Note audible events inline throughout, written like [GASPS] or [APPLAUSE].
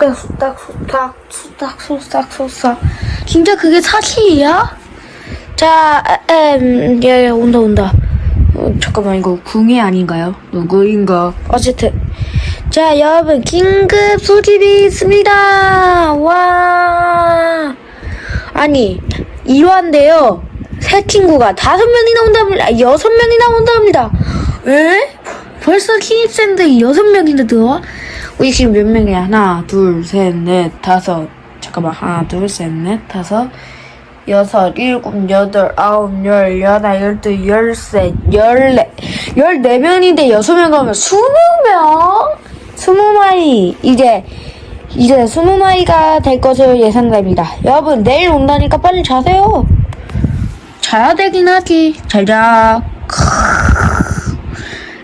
수박 수박 수박 수박 수박 수박 진짜 그게 사실이야? 자, 음, 예, 예, 온다 온다. 어, 잠깐만 이거 궁예 아닌가요? 누구인가? 어쨌든 자 여러분 긴급 소집이 있습니다. 와 아니 일화인데요. 새 친구가 다섯 명이 나 온답니다. 아, 여섯 명이 나 온답니다. 에? 벌써 신입생들이 여섯 명이나 들어와? 우리 지금 몇 명이야? 하나, 둘, 셋, 넷, 다섯. 잠깐만 하나, 둘, 셋, 넷, 다섯. 여섯, 일곱, 여덟, 아홉, 열, 열하나, 열둘, 열셋, 열네, 열네 명인데 여섯 명 가면 스무 명? 스무 마리. 이제, 이제 스무 마리가 될 것으로 예상됩니다. 여러분, 내일 온다니까 빨리 자세요. 자야 되긴 하지. 잘 자.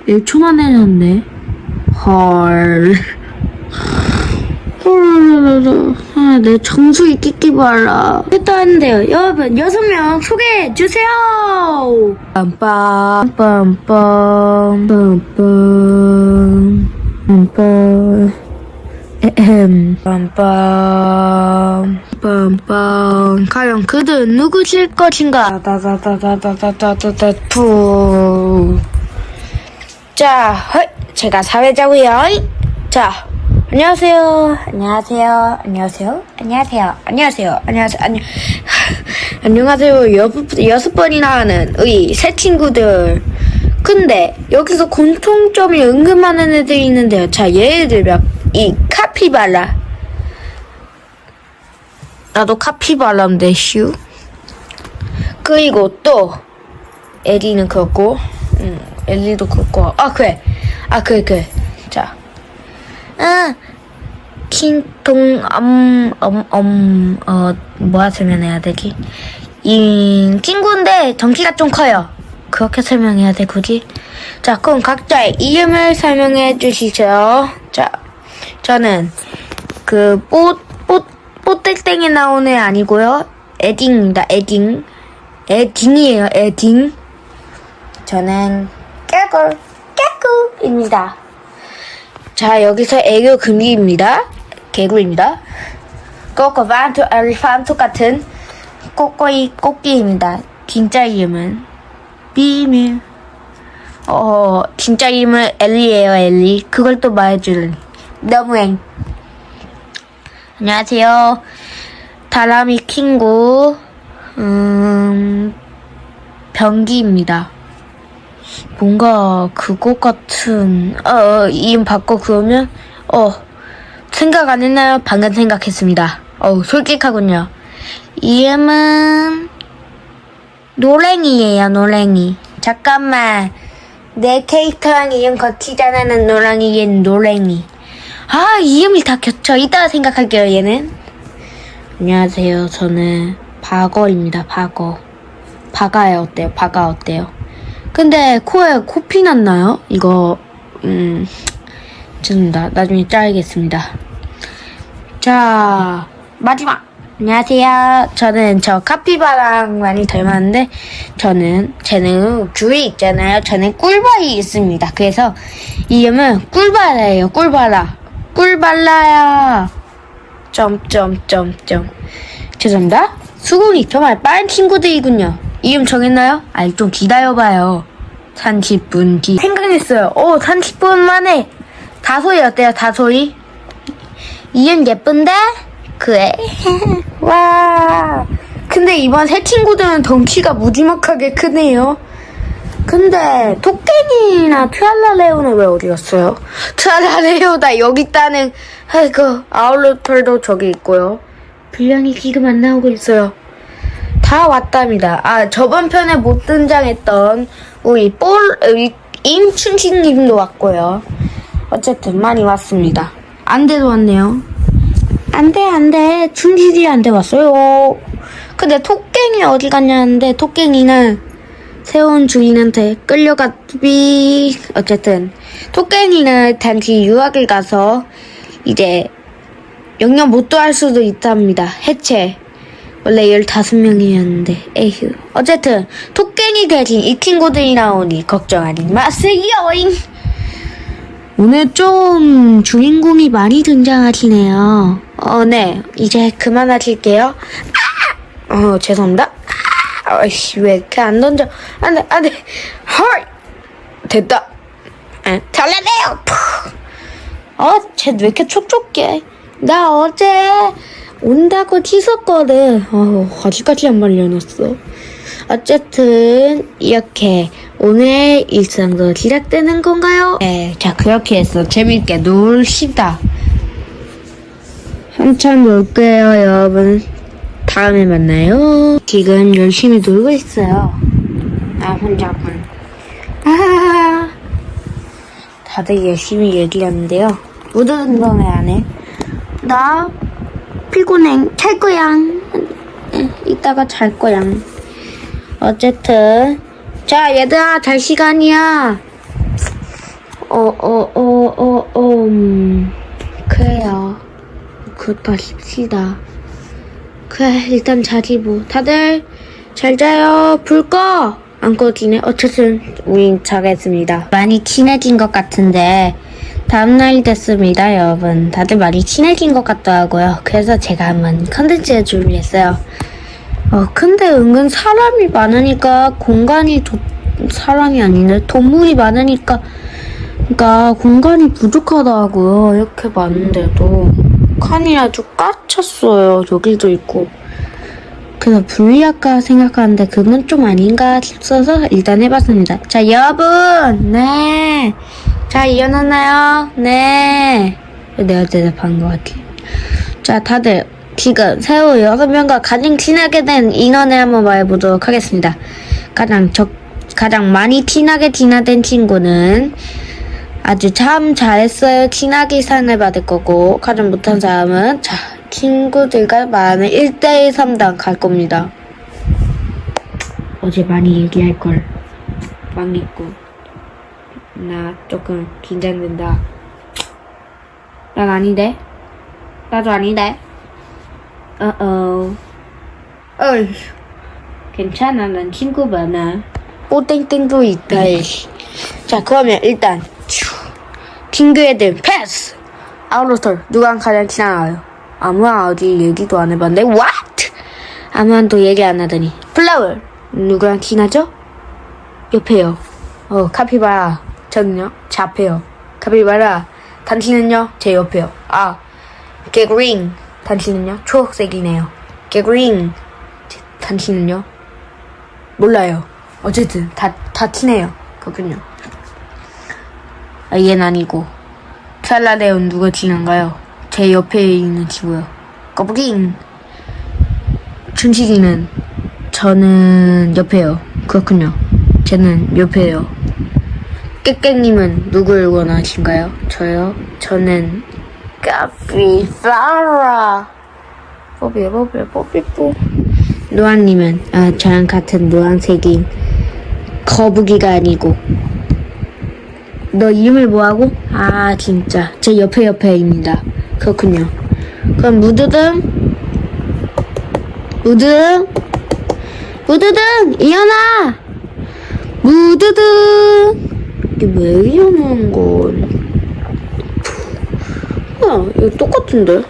1초만 내렸네. 헐. 아, 내 정수기 끼끼 봐라. 했다는데요. 여러분, 여섯 명 소개해 주세요. 빰빰, 빰빰, 빰빰, 빰빰. 에헴, 빰빰, 빰빰. 과연 그들은 누구실 것인가? 다다다다다다다다 푸. 자, 헐, 제가 사회자고요. 자, 안녕하세요. 안녕하세요. 안녕하세요. 안녕하세요. 안녕하세요. 안녕하세요. 안녕. [SIGHS] 안녕하세요. 여섯, 여섯 번이나 하는 우리 새 친구들. 근데 여기서 공통점이 은근 많은 애들이 있는데요. 자, 예를 들면 이 카피발라. 나도 카피발라인데 슈. 그리고 또 에리는 그렇고, 음, 엘리도 그렇고. 아 그래, 아 그래 그래. 킹통 엄엄엄어 뭐야 설명해야 되지? 이 친구인데 덩치가 좀 커요. 그렇게 설명해야 돼 굳이? 자, 그럼 각자의 이름을 설명해 주시죠. 자, 저는 그뽀뽀 뽀땡땡에 나오는 애 아니고요. 에딩입니다. 에딩. 에딩이에요. 에딩. 저는 깨꿀 깨꿀입니다. 자 여기서 애교 금기입니다. 개구입니다. 꼬꼬 반투 엘리판투 같은 꼬꼬이 꼬끼입니다. 진짜 이름은 비밀. 어 진짜 이름은 엘리예요 엘리. 그걸 또 말해줄래. 너무행. 안녕하세요. 다람이 킹구 음 병기입니다. 뭔가 그것 같은 어, 어 이름 바꿔 그러면 어 생각 안 했나요? 방금 생각했습니다. 어우 솔직하군요. 이름은 노랭이에요 노랭이. 잠깐만 내 캐릭터랑 이름 거치잖아는 노랭이 얘는 노랭이. 아 이름이 다 겹쳐. 이따가 생각할게요 얘는. 안녕하세요 저는 박어입니다 박어. 바가요 어때요? 바가 어때요? 근데 코에 코피 났나요? 이거 음 죄송합니다. 나중에 짜야겠습니다. 자 마지막 안녕하세요. 저는 저 카피바랑 많이 닮았는데 저는 쟤는 귤이 있잖아요. 저는 꿀벌이 있습니다. 그래서 이름은 꿀바라예요. 꿀바라. 꿀발라야. 점점점점. 죄송합니다. 수긍이 정말 빠른 친구들이군요. 이름 정했나요? 아니 좀 기다려봐요. 30분 뒤 생각했어요. 오 30분 만에 다소이 어때요? 다소이? 이름 예쁜데? 그래. [LAUGHS] 와. 근데 이번 새 친구들은 덩치가 무지막하게 크네요. 근데 토끼니나 트랄라레오는 왜 어디 갔어요? 트랄라레오 나 여기 있다는 아이고 아울러털도 저기 있고요. 분량이 지금 안 나오고 있어요. 다 왔답니다. 아 저번 편에 못 등장했던 우리 볼 임춘식님도 왔고요. 어쨌든 많이 왔습니다. 안돼도 왔네요. 안돼 안돼 춘식이 안돼 왔어요. 근데 토깽이 어디 갔냐는데 토깽이는 새로운 주인한테 끌려갔비 어쨌든 토깽이는 단지 유학을 가서 이제 영영 못 도 할 수도 있답니다. 해체. 원래 15명이었는데, 에휴. 어쨌든, 토깽이 대신 이 친구들이 나오니 걱정하지 마세요! 오늘 좀 주인공이 많이 등장하시네요. 어, 네. 이제 그만하실게요. 아! 어, 죄송합니다. 아, 아이씨, 왜 이렇게 안 던져? 안 돼, 안 돼. 헐! 됐다. 아, 잘라내요! 푸. 어, 쟤왜 이렇게 촉촉해? 나 어제 온다고 튀었거든. 어, 아직까지 안 말려놨어. 어쨌든 이렇게 오늘 일상도 시작되는 건가요? 네, 자 그렇게 해서 재밌게 놀시다. 한참 놀게요, 여러분. 다음에 만나요. 지금 열심히 놀고 있어요. 나 혼자군. 아, [LAUGHS] 다들 열심히 얘기하는데요. 모두 운동회 안 해. 나 피곤해. 잘 거야. 응, 이따가 잘 거야. 어쨌든. 자 얘들아 잘 시간이야. 어 어 어 어 어 음, 그래요. 그렇다 싶시다. 그래 일단 자지 뭐. 다들 잘 자요. 불 꺼! 안 꺼지네. 어쨌든 우린 자겠습니다. 많이 친해진 것 같은데 다음날이 됐습니다 여러분 다들 많이 친해진 것 같더라고요 그래서 제가 한번 컨텐츠를 준비했어요 어, 근데 은근 사람이 많으니까 공간이 도, 사람이 아닌데 동물이 많으니까 그러니까 공간이 부족하더라고요. 이렇게 많은데도 칸이 아주 꽉 찼어요. 여기도 있고. 그래서 분리할까 생각하는데 그건 좀 아닌가 싶어서 일단 해봤습니다. 자, 여러분! 네. 자, 일어났나요? 네. 내가 대답한 것 같아. 자, 다들 지금 새우 여섯 명과 가장 친하게 된 인원을 한번 말해보도록 하겠습니다. 가장 적, 가장 많이 친하게 지나된 친구는 아주 참 잘했어요. 친하게 상을 받을 거고 가장 못한 사람은 자 친구들과 많은 1대1 3단 갈 겁니다. 어제 많이 얘기할 걸 망했고 나 조금 긴장된다. 난 아닌데. 나도 아닌데. 어어. 어이. 괜찮아. 난 친구 많아. 오땡땡도 있다. 자, 그러면 일단 슈. 핑크 애들 패스. 아웃로터 누가 가장 친하나요? 아무나 어디 얘기도 안 해봤는데 what? 아무한도 얘기 안 하더니 플라워 누구랑 친하죠? 옆에요. 어 카피바라 저는요 제 앞에요. 카피바라 당신은요 제 옆에요. 아 개그린 당신은요 초록색이네요. 개그린 당신은요 몰라요. 어쨌든 다 다 티네요. 그렇군요. 아, 얘는 아니고 찰라레온 누가 지난가요? 제 옆에 있는 친구요. 거북이 춘식이는 저는 옆에요. 그렇군요. 쟤는 옆에요. 깨깨님은 누굴 원하신가요? 저요? 저는 까피파라. 뽀삐 뽀삐 뽀삐 뽀. 노아님은 아 저랑 같은 노란색인 거북이가 아니고. 너 이름을 뭐하고? 아 진짜. 제 옆에 옆에입니다. 그렇군요. 그럼 무드등? 무드등? 무드등! 일어나 무드등 이게 왜 일어나는 건 뭐야 이거 똑같은데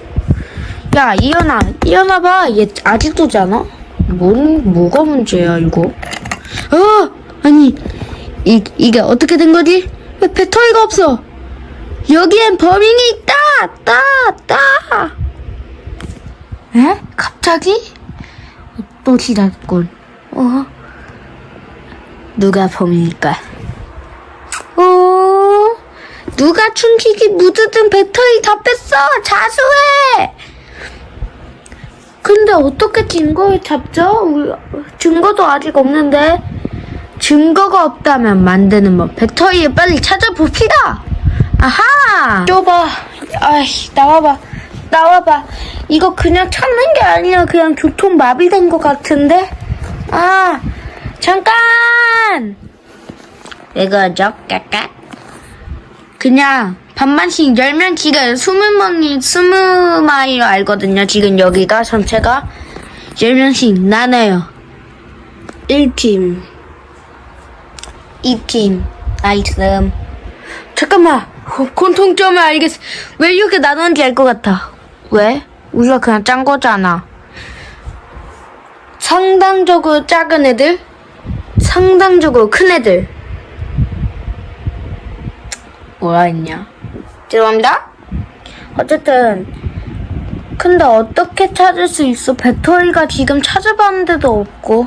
야 일어나 일어나봐 얘 아직도 자나? 뭔 뭐가 문제야 이거 어 아니 이, 이게 어떻게 된 거지? 왜 배터리가 없어? 여기엔 범인이 있다! 따! 따! 에? 갑자기? 또 지났군. 어? 누가 범인일까? 어? 누가 춘식이 묻어든 배터리 다 뺐어! 자수해! 근데 어떻게 증거를 잡죠? 증거도 아직 없는데. 증거가 없다면 만드는 법. 배터리를 빨리 찾아봅시다. 아하. 좁아. 아이 나와봐. 나와봐. 이거 그냥 찾는 게 아니라 그냥 교통 마비된 것 같은데. 아 잠깐. 왜 그러죠? 까까. 그냥 반만씩 열면 지금 스무 명이 스무 마리로 알거든요. 지금 여기가 전체가 열 명씩 나눠요. 1팀. 2팀 나이스 잠깐만 어, 공통점을 알겠어. 왜 이렇게 나누는지 알 것 같아. 왜? 우리가 그냥 짠 거잖아. 상당적으로 작은 애들, 상당적으로 큰 애들. 뭐라 했냐? 죄송합니다. 어쨌든, 근데 어떻게 찾을 수 있어? 배터리가 지금 찾아봤는데도 없고.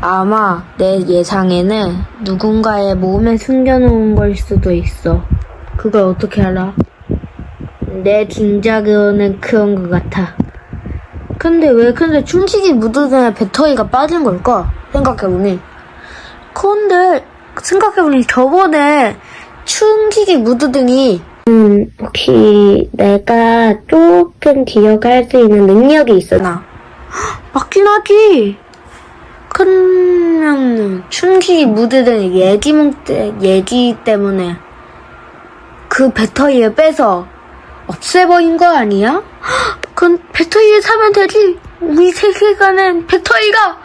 아마 내 예상에는 누군가의 몸에 숨겨놓은 걸 수도 있어. 그걸 어떻게 알아? 내 짐작으로는 그런 것 같아. 근데 왜 근데 춤치기 무드등에 배터리가 빠진 걸까? 생각해보니. 근데 생각해보니 저번에 춤치기 무드 등이 음, 혹시 내가 조금 기억할 수 있는 능력이 있었나? [GASPS] 맞긴 하지. 그러면 춤기기 무드등 얘기 때 얘기 때문에 그 배터리를 빼서 없애버린 거 아니야? [GASPS] 그건 배터리를 사면 되지. 우리 세계관엔 배터리가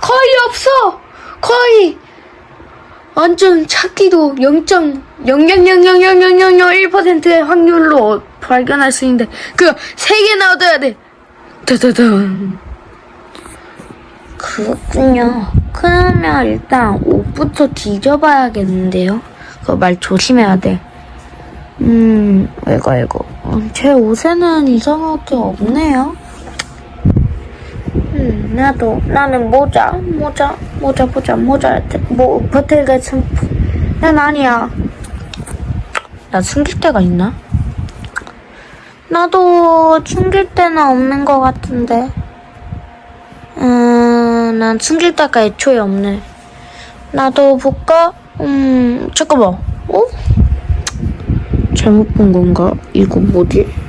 거의 없어. 거의 완전 찾기도 0.000000001%의 확률로 발견할 수 있는데 그거 세 개나 얻어야 돼. 따다단. 그렇군요. 그러면 일단 옷부터 뒤져봐야겠는데요. 그거 말 조심해야 돼. 음, 아이고. 어, 제 옷에는 이상할 게 없네요. 음, 나도, 나는 모자, 모자, 모자, 모자, 모자, 뭐, 버틀 같은, 난 아니야. 나 숨길 데가 있나? 나도 숨길 데는 없는 것 같은데. 음, 난 숨길 데가 애초에 없네. 나도 볼까? 음, 잠깐만. 어? 잘못 본 건가? 이거 뭐지?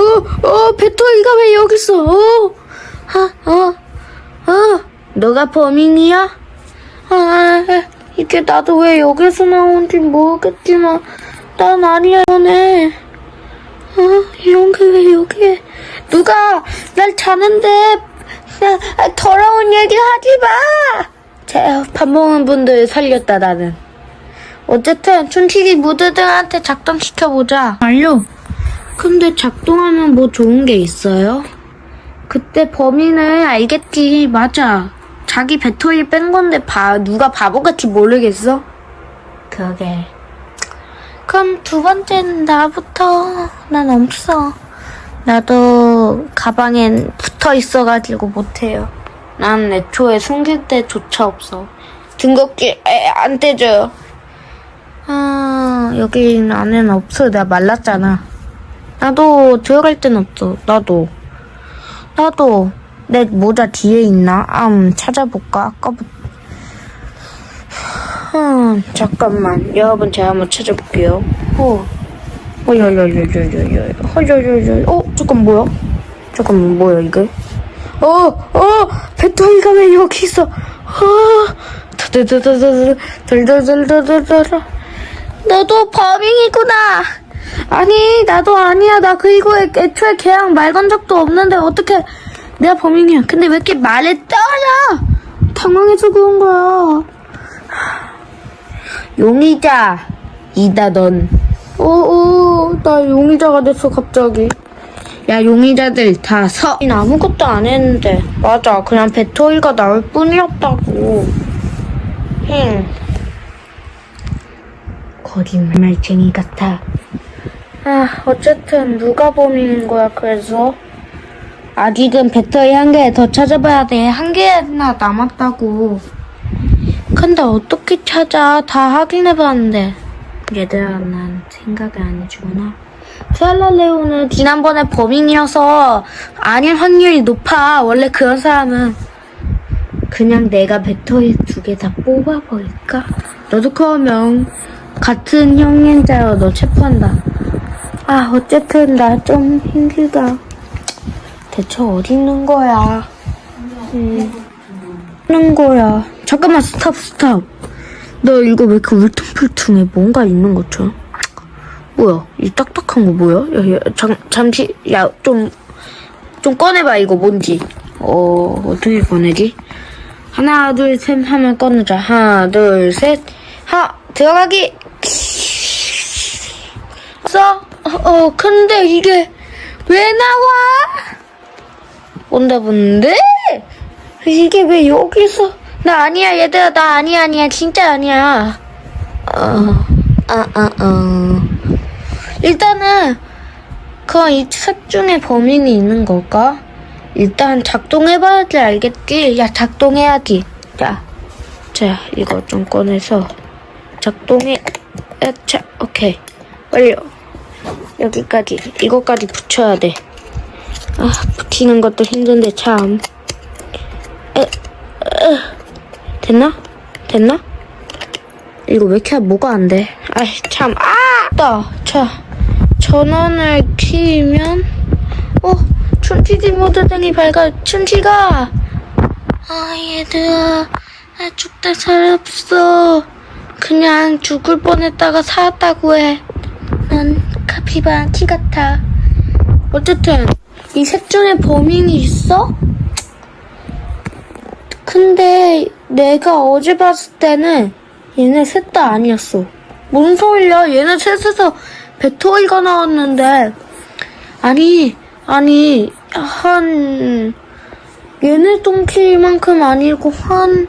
어, 어, 배터리가 왜 여기 있어? 어, 아, 어, 어, 너가 범인이야? 아, 이게 나도 왜 여기서 나온지 모르겠지만, 난 아니야, 너네. 어, 이런 게 왜 여기에. 누가, 날 자는데, 나, 아, 더러운 얘기 하지 마! 제, 밥 먹는 분들 살렸다, 나는. 어쨌든 춘식이 무드들한테 작동시켜보자. 완료. 근데 작동하면 뭐 좋은 게 있어요? 그때 범인을 알겠지. 맞아. 자기 배터리 뺀 건데 바, 누가 바보같이 모르겠어? 그게. 그럼 두 번째는 나부터. 난 없어. 나도 가방엔 붙어 있어가지고 못해요. 난 애초에 숨길 때조차 없어. 등굣길 에, 안 떼줘요. 아, 여기 안에는 없어. 내가 말랐잖아. 나도 들어갈 땐 없어. 나도. 나도. 내 모자 뒤에 있나? 음, 찾아볼까? 아까부터. 음, 잠깐만. 여러분, 제가 한번 찾아볼게요. 어. 어, 야, 야. 어. 어, 잠깐, 뭐야? 잠깐만, 뭐야, 이게? 어, 어, 배터리가 왜 여기 있어? 아, 다다다다다다, 달달달달달달. 너도 범인이구나. 아니, 나도 아니야. 나 그리고 애- 애초에 걔랑 말 건 적도 없는데 어떻게 내가 범인이야. 근데 왜 이렇게 말에 떠나? 당황해서 그런 거야. 용의자, 이다 넌. 어, 어, 나 용의자가 됐어, 갑자기. 야, 용의자들 다 서. 인 아무것도 안 했는데. 맞아, 그냥 배터리가 나올 뿐이었다고. 힝. 거짓말쟁이 같아. 아, 어쨌든 누가 범인인 거야, 그래서? 아직은 배터리 한 개 더 찾아봐야 돼. 한 개나 남았다고. 근데 어떻게 찾아? 다 확인해봤는데. 얘들아, 난 생각을 안 해주구나. 트알랄레오는 지난번에 범인이어서 아닐 확률이 높아. 원래 그런 사람은. 그냥 내가 배터리 두 개 다 뽑아버릴까? 너도 그러면 같은 형님자로 너 체포한다. 아, 어쨌든 나 좀 힘들다. 대체 어디 있는 거야? 음, 있는 거야. 잠깐만, 스탑, 스탑. 너 이거 왜 이렇게 울퉁불퉁해? 뭔가 있는 것처럼. 뭐야? 이 딱딱한 거 뭐야? 야, 야, 잠, 잠시, 야, 좀, 좀 꺼내봐, 이거 뭔지. 어, 어떻게 꺼내지? 하나, 둘, 셋 하면 꺼내자. 하나, 둘, 셋. 하 들어가기 써? 어, 어 근데 이게 왜 나와? 온다 본데? 이게 왜 여기서 나 아니야 얘들아 나 아니야 아니야 진짜 아니야 어 아아어 일단은 그럼 이책 중에 범인이 있는 걸까? 일단 작동해봐야지 알겠지? 야 작동해야지 자, 자 이거 좀 꺼내서 작동해 야, 자 오케이 완료 여기까지 이거까지 붙여야 돼 아, 붙이는 것도 힘든데 참. 에, 에, 됐나? 됐나? 이거 왜 이렇게 뭐가 안 돼? 아이, 참, 아! 나, 자, 전원을 키면, 어, 춘치지 모드 등이 밝아, 춘치가! 아, 얘들아, 나 죽다 살았어. 그냥 죽을 뻔했다가 살았다고 해. 난 키 같아. 어쨌든 이셋 중에 범인이 있어? 근데 내가 어제 봤을 때는 얘네 셋 다 아니었어. 뭔 소리야? 얘네 셋에서 배터리가 나왔는데 아니 아니 한 얘네 덩치만큼 아니고 한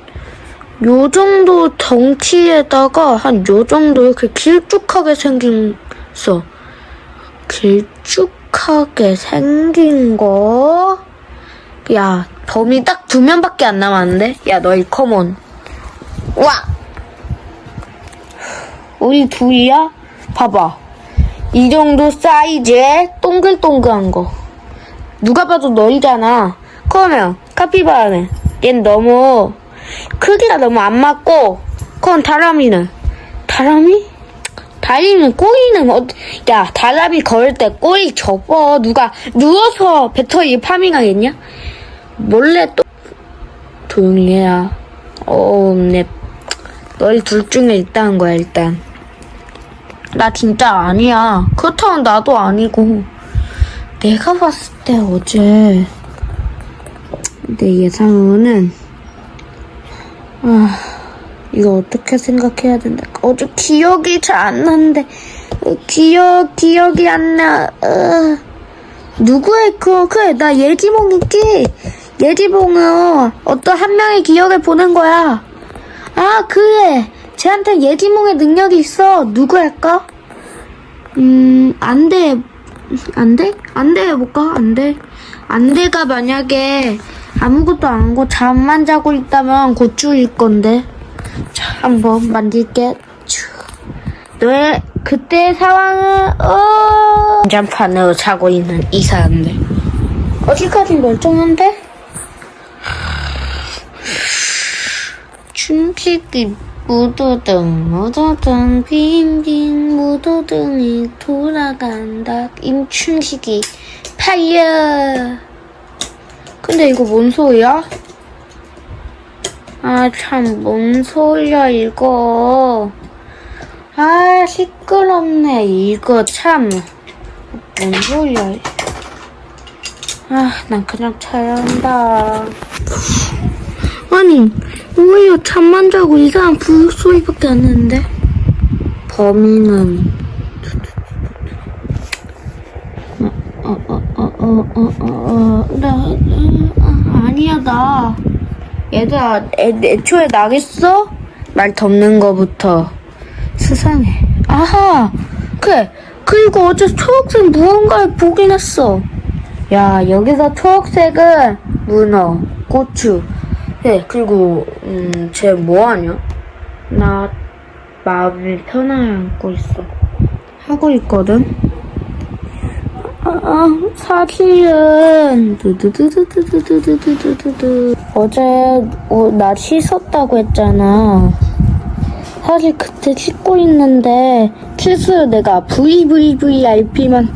요 정도 덩치에다가 한 요 정도 이렇게 길쭉하게 생겼어. 길쭉하게 생긴 거. 야, 범인 딱두 명밖에 안 남았는데? 야, 너희 컴온. 와! 우리 둘이야? 봐봐. 이 정도 사이즈의 동글동글한 거. 누가 봐도 너희잖아. 그러면, 카피바라는, 얜 너무, 크기가 너무 안 맞고, 그건 다람이는, 다람이? 다리는 꼬리는 어, 야 다람이 걸을 때 꼬리 접어. 누가 누워서 배터리 파밍하겠냐? 몰래 또 조용히 해야. 어네 너희 둘 중에 있다는 거야 일단. 나 진짜 아니야. 그렇다면 나도 아니고. 내가 봤을 때 어제 내 예상으로는 아 이거 어떻게 생각해야 된다. 어제 기억이 잘 안 나는데 어, 기억 기억이 안 나. 어. 누구의 그 그래 나 예지몽 있지. 예지몽은 어떤 한 명의 기억을 보낸 거야. 아 그래. 쟤한테 예지몽의 능력이 있어. 누구 할까? 음, 안 돼. 안 돼? 안 돼, 해볼까? 안 돼. 안 돼가 만약에 아무것도 안 하고 잠만 자고 있다면 고추일 건데. 자, 한번 만질게. 쭈. 너의 그때 상황은, 어, 전장판으로 자고 있는 이 사람들. 어디까지 멀쩡한데? 춤추기 무도등 무도등 빙빙 무도등이 돌아간다 임춘식이 파이어 근데 이거 뭔 소리야? 아, 참, 뭔 소리야, 이거. 아, 시끄럽네, 이거 참. 뭔 소리야. 아, 난 그냥 자야 한다. 아니, 왜요? 잠만 자고 이상한 부소리밖에 안 했는데 범인은. 어, 어, 어, 어, 어, 어, 어, 나, 나, 아, 아니야, 나. 얘들아, 애, 애초에 나겠어? 말 덮는 거부터. 수상해. 아하! 그래! 그리고 어제 초록색 무언가를 보긴 했어. 야, 여기서 초록색은 문어, 고추. 네, 그리고, 음, 쟤 뭐하냐? 나, 마음을 편하게 안고 있어. 하고 있거든? 아, 아, 사실은, 두두두두두두두두두두. 어제, 어, 나 씻었다고 했잖아. 사실 그때 씻고 있는데, 실수로 내가 VVVIP만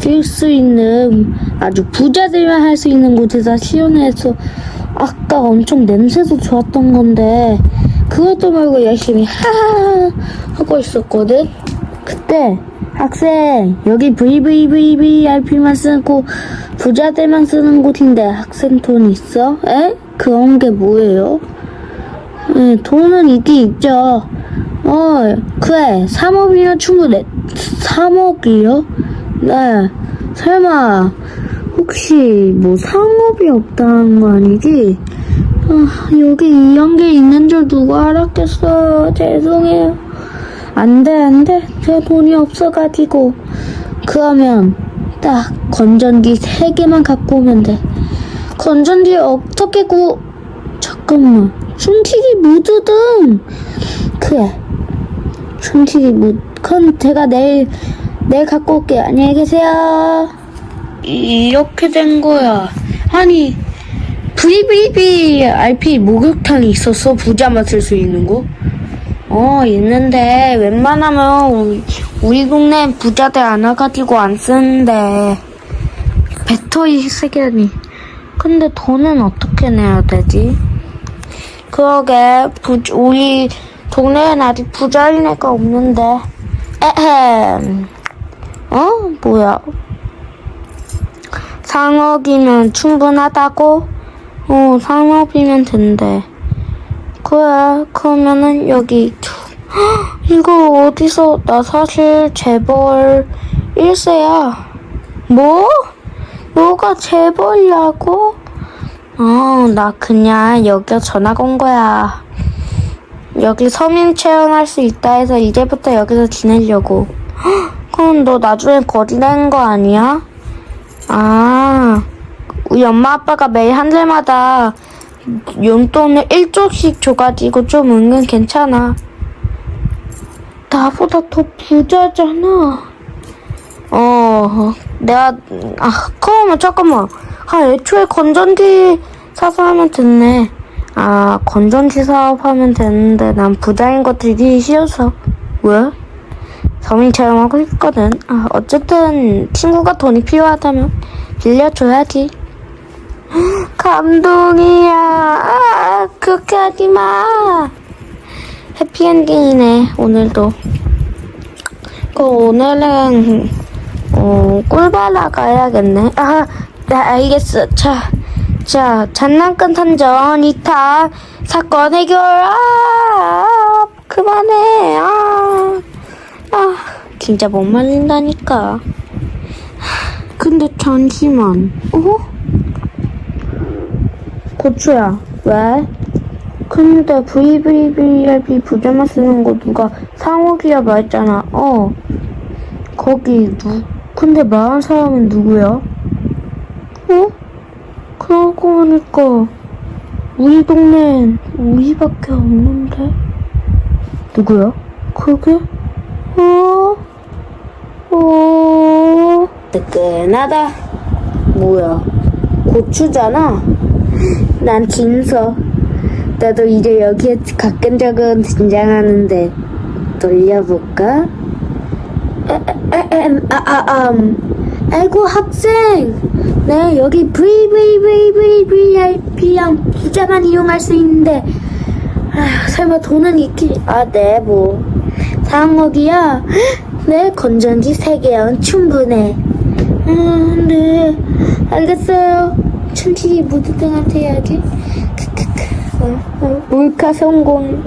쓸수 있는, 아주 부자들만 할 수 있는 곳에서 시연해서, 아까 엄청 냄새도 좋았던 건데 그것도 말고 열심히 하하 하고 있었거든. 그때 학생 여기 VVVVIP만 쓰고 부자들만 쓰는 곳인데 학생 돈 있어? 에? 그런 게 뭐예요? 에, 돈은 있긴 있죠. 어, 그래. 3억이면 충분해. 3억이요? 네. 설마, 혹시 뭐 상업이 없다는 거 아니지? 아, 여기 이런 게 있는 줄 누가 알았겠어. 죄송해요. 안 돼, 안 돼. 제가 돈이 없어가지고. 그러면, 딱, 건전기 3개만 갖고 오면 돼. 건전지 어떻게 구, 잠깐만. 숨튀기 무드등. 그래. 숨튀기 무, 그건 제가 내일, 내일 갖고 올게요. 안녕히 계세요. 이렇게 된 거야. 아니, VVB RP 목욕탕이 있었어? 부자만 쓸 수 있는 거? 어, 있는데, 웬만하면 우리, 우리 동네 부자들 안 와가지고 안 쓰는데, 배터리 세개니 근데 돈은 어떻게 내야 되지? 그러게, 부, 우리 동네엔 아직 부자인 애가 없는데. 에헴. 어? 뭐야? 상억이면 충분하다고? 어, 상업이면 된대. 그래, 그러면은 여기. 헉, [GASPS] 이거 어디서, 나 사실 재벌 1세야. 뭐? 뭐가 재벌이라고? 어, 나 그냥 여기 전학 온 거야. 여기 서민 체험할 수 있다 해서 이제부터 여기서 지내려고. 헉, [GASPS] 그럼 너 나중에 거지 되는 거 아니야? 아, 우리 엄마 아빠가 매일 한 달마다 용돈을 1조씩 줘가지고 좀 은근 괜찮아. 나보다 더 부자잖아. 어, 내가, 아, 그러면 잠깐만. 아, 애초에 건전지 사서 하면 됐네. 아, 건전지 사업하면 되는데 난 부자인 거 들기 싫어서. 왜? 서민 체험하고 싶거든. 아, 어쨌든 친구가 돈이 필요하다면 빌려줘야지. 감동이야. 아, 그렇게 하지 마. 해피엔딩이네, 오늘도. 그 오늘은 어, 꿀바라 가야겠네. 아, 네, 알겠어. 자, 자, 장난감 탐정 2탄 사건 해결. 아, 그만해. 아, 아, 진짜 못 말린다니까. 근데 잠시만. 어? 고추야, 왜? 근데 VVVIP 부자만 쓰는 거 누가 상욱이야 말했잖아. 어. 거기 누, 근데 말한 사람은 누구야? 어? 그러고 보니까 우리 동네엔 우리밖에 없는데? 누구야? 그게? 어? 어? 뜨끈하다. 뭐야? 고추잖아? 난 김서. 나도 이제 여기에 가끔 적은 등장하는데 돌려볼까? 에엠 아아 음. 아이고 학생! 네 여기 VVVVVIP랑 부자만 이용할 수 있는데 아휴 설마 돈은 있기 아네뭐. 상억이야? 네 건전지 3개연 충분해. 음 네. 알겠어요 천천히 무드등한테 해야지 크크크. 어, 어, 몰카 성공.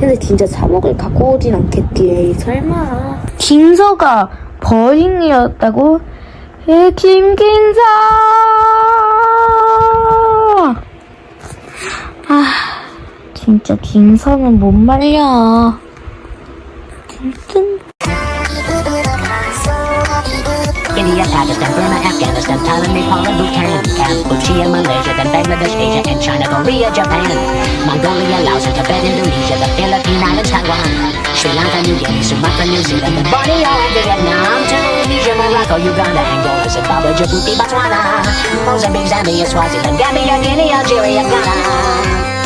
근데 진짜 3억을 갖고 오진 않겠지 에이, 설마. 김서가 버잉이었다고? 에 김긴서! 아 진짜 김서는 못 말려. 뜬 India, Pakistan, Burma, Afghanistan, Thailand, Nepal, and Bhutan, Cambodia, Malaysia, then Bangladesh, Asia, and China, Korea, Japan, Mongolia, Laos, and Tibet, Indonesia, the Philippine Islands, Taiwan, Sri Lanka, New Guinea, Sumatra, New Zealand, and Borneo, Vietnam, Tunisia, Morocco, Uganda, Angola, Zimbabwe, Djibouti, Botswana, Mozambique, Zambia, Swaziland, Gambia, Guinea, Algeria, Ghana.